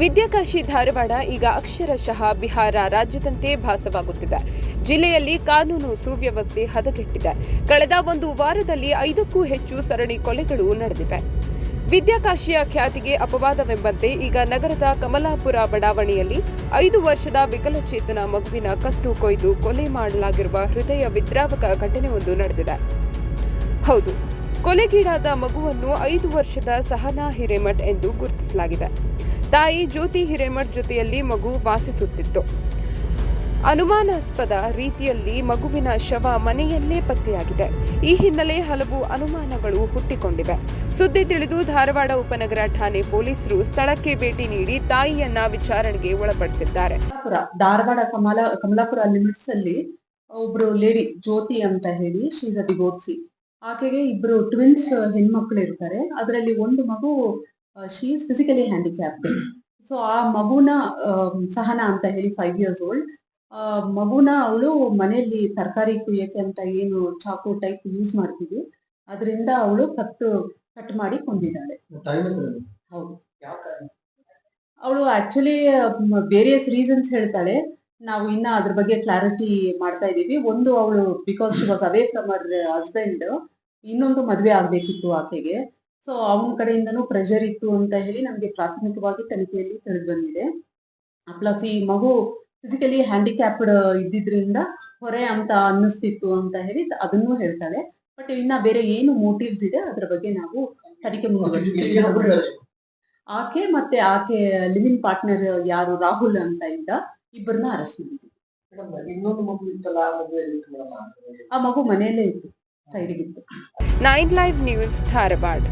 ವಿದ್ಯಾಕಾಶಿ ಧಾರವಾಡ ಈಗ ಅಕ್ಷರಶಃ ಬಿಹಾರ ರಾಜ್ಯದಂತೆ ಭಾಸವಾಗುತ್ತಿದೆ. ಜಿಲ್ಲೆಯಲ್ಲಿ ಕಾನೂನು ಸುವ್ಯವಸ್ಥೆ ಹದಗೆಟ್ಟಿದೆ. ಕಳೆದ ಒಂದು ವಾರದಲ್ಲಿ ಐದಕ್ಕೂ ಹೆಚ್ಚು ಸರಣಿ ಕೊಲೆಗಳು ನಡೆದಿವೆ. ವಿದ್ಯಾಕಾಶಿಯ ಖ್ಯಾತಿಗೆ ಅಪವಾದವೆಂಬಂತೆ ಈಗ ನಗರದ ಕಮಲಾಪುರ ಬಡಾವಣೆಯಲ್ಲಿ ಐದು ವರ್ಷದ ವಿಕಲಚೇತನ ಮಗುವಿನ ಕತ್ತು ಕೊಯ್ದು ಕೊಲೆ ಮಾಡಲಾಗಿರುವ ಹೃದಯ ವಿದ್ರಾವಕ ಘಟನೆಯೊಂದು ನಡೆದಿದೆ. ಹೌದು ಕೊಲೆಗೀಡಾದ ಮಗುವನ್ನು ಐದು ವರ್ಷದ ಸಹನಾ ಹಿರೇಮಠ್ ಎಂದು ಗುರುತಿಸಲಾಗಿದೆ. ತಾಯಿ ಜ್ಯೋತಿ ಹಿರೇಮಠ್ ಜೊತೆಯಲ್ಲಿ ಮಗು ವಾಸಿಸುತ್ತಿತ್ತು. ಅನುಮಾನಾಸ್ಪದ ರೀತಿಯಲ್ಲಿ ಮಗುವಿನ ಶವ ಮನೆಯಲ್ಲೇ ಪತ್ತೆಯಾಗಿದೆ. ಈ ಹಿನ್ನೆಲೆ ಹಲವು ಅನುಮಾನಗಳು ಹುಟ್ಟಿಕೊಂಡಿವೆ. ಸುದ್ದಿ ತಿಳಿದು ಧಾರವಾಡ ಉಪನಗರ ಠಾಣೆ ಪೊಲೀಸರು ಸ್ಥಳಕ್ಕೆ ಭೇಟಿ ನೀಡಿ ತಾಯಿಯನ್ನ ವಿಚಾರಣೆಗೆ ಒಳಪಡಿಸಿದ್ದಾರೆ. ಧಾರವಾಡ ಕಮಲ, ಕಮಲಾಪುರ ಲಿಮಿಟ್ಸ್ ಅಲ್ಲಿ ಒಬ್ರು ಲೇಡಿ ಜ್ಯೋತಿ ಅಂತ ಹೇಳಿ ಡಿವೋರ್ಸಿ ಆಕೆಗೆ ಇಬ್ರು ಟ್ವಿನ್ಸ್ ಹೆಣ್ಮಕ್ಳು ಇರ್ತಾರೆ. ಅದರಲ್ಲಿ ಒಂದು ಮಗು she is physically handicapped so ಆ ಮಗುನ ಸಹನ ಅಂತ ಹೇಳಿ ಫೈವ್ ಇಯರ್ಸ್ ಓಲ್ಡ್ ಮಗುನ ಅವಳು ಮನೆಯಲ್ಲಿ ತರಕಾರಿ ಕುಯ್ಯಕ್ಕೆ ಅಂತ ಏನು ಚಾಕು ಟೈಪ್ ಯೂಸ್ ಮಾಡ್ತೀವಿ ಅದರಿಂದ ಅವಳು ಕತ್ತು ಕಟ್ ಮಾಡಿ ಕೊಂದಿದ್ದಾಳೆ. ಹೌದು. ಅವಳು ಆಕ್ಚುಲಿ ವೇರಿಯಸ್ ರೀಸನ್ಸ್ ಹೇಳ್ತಾಳೆ. ನಾವು ಇನ್ನ ಅದ್ರ ಬಗ್ಗೆ ಕ್ಲಾರಿಟಿ ಮಾಡ್ತಾ ಇದೀವಿ ಒಂದು ಅವಳು because she was away from hour husband ಇನ್ನೊಂದು ಮದುವೆ ಆಗ್ಬೇಕಿತ್ತು ಆಕೆಗೆ. ಸೊ ಅವನ ಕಡೆಯಿಂದನೂ ಪ್ರೆಷರ್ ಇತ್ತು ಅಂತ ಹೇಳಿ ನಮಗೆ ಪ್ರಾಥಮಿಕವಾಗಿ ತನಿಖೆಯಲ್ಲಿ ತಿಳಿದು ಬಂದಿದೆ. ಪ್ಲಸ್ ಈ ಮಗು ಫಿಸಿಕಲಿ ಹ್ಯಾಂಡಿಕ್ಯಾಪ್ಡ್ ಇದ್ದಿದ್ರಿಂದ ಹೊರೆ ಅಂತ ಅನ್ನಿಸ್ತಿತ್ತು ಅಂತ ಹೇಳಿ ಅದನ್ನೂ ಹೇಳ್ತಾಳೆ. ಬಟ್ ಇನ್ನ ಬೇರೆ ಏನು ಮೋಟಿವ್ಸ್ ಇದೆ ಅದ್ರ ಬಗ್ಗೆ ನಾವು ತನಿಖೆ ಮುಂದುವರಿಸ್ತೀವಿ. ಆಕೆ ಮತ್ತೆ ಆಕೆ ಲಿವಿಂಗ್ ಪಾರ್ಟ್ನರ್ ಯಾರು? ರಾಹುಲ್ ಅಂತ ಇದ್ದ. ಇಬ್ಬರನ್ನ ಅರೆಸ್ಟ್ ಮಾಡಿದ್ವಿ ಇನ್ನೊಂದು ಮಗು ಇತ್ತಲ್ಲ ಆ ಮಗು ಎಲ್ಲಿತ್ತು ಮೇಡಮ್? ಆ ಮಗು ಮನೆಯಲ್ಲೇ ಇತ್ತು ಸೈಡಿಗಿತ್ತು. Nine live news Dharwad